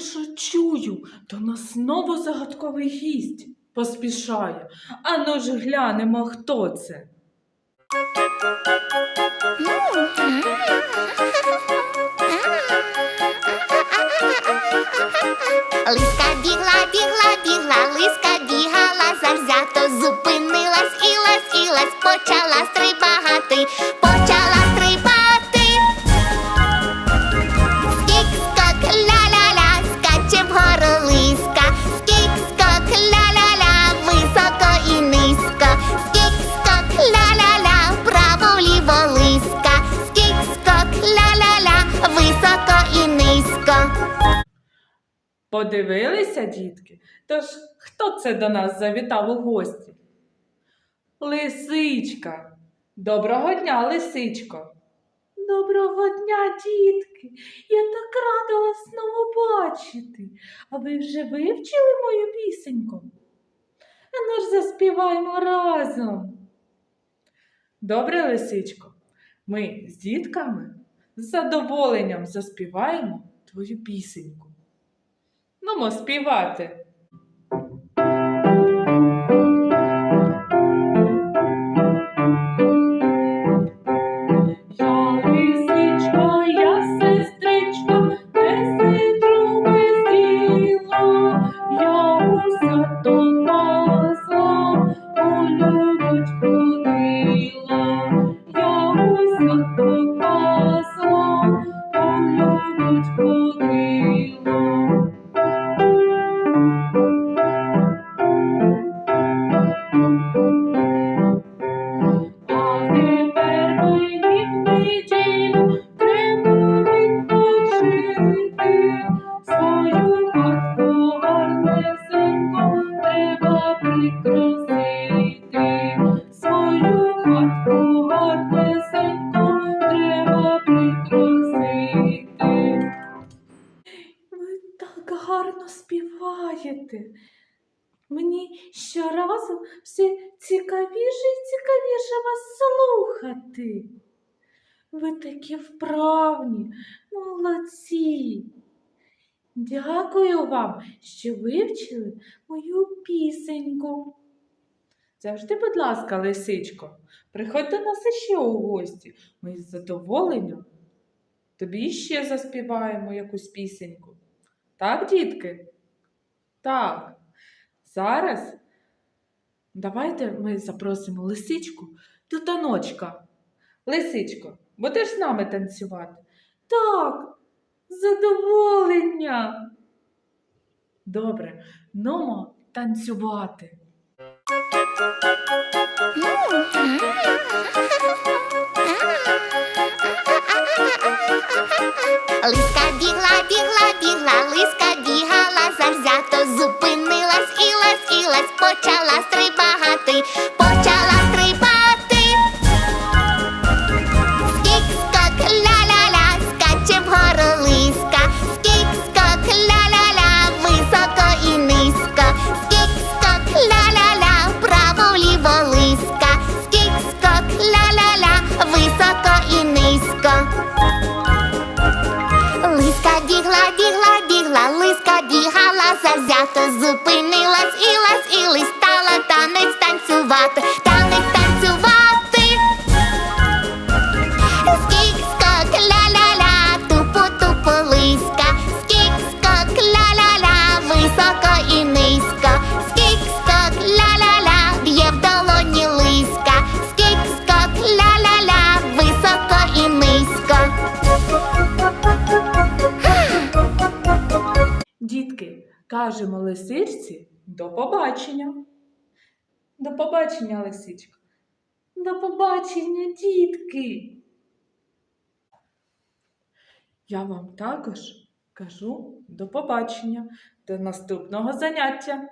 що чую, до нас знову загадковий гість поспішає. Ану ж глянемо, хто це. Подивилися, дітки? Тож хто це до нас завітав у гості? Лисичка. Доброго дня, лисичко. Доброго дня, дітки. Я так рада вас знову бачити. А ви вже вивчили мою пісеньку? Ану ж заспіваємо разом. Добре, лисичко, ми з дітками з задоволенням заспіваємо твою пісеньку. Нумо співати. Я лисичка, я сестричка, не сиджу без діла, я уся до співаєте. Мені щоразу все цікавіше і цікавіше вас слухати. Ви такі вправні, молодці. Дякую вам, що вивчили мою пісеньку. Завжди, будь ласка, лисичко, приходь до нас іще у гості. Ми з задоволенням тобі ще заспіваємо якусь пісеньку. Так, дітки? Так. Зараз давайте ми запросимо лисичку до таночка. Лисичко, будеш з нами танцювати? Так, задоволення. Добре, нумо танцювати. Лиска бігла, бігла, бігла, лиска бігала, завзято низько. Лиска бігла, бігла, бігла, лиска бігала, завзято зупинилась кажемо лисичці до побачення. До побачення, лисичко. До побачення, дітки. Я вам також кажу до побачення, до наступного заняття.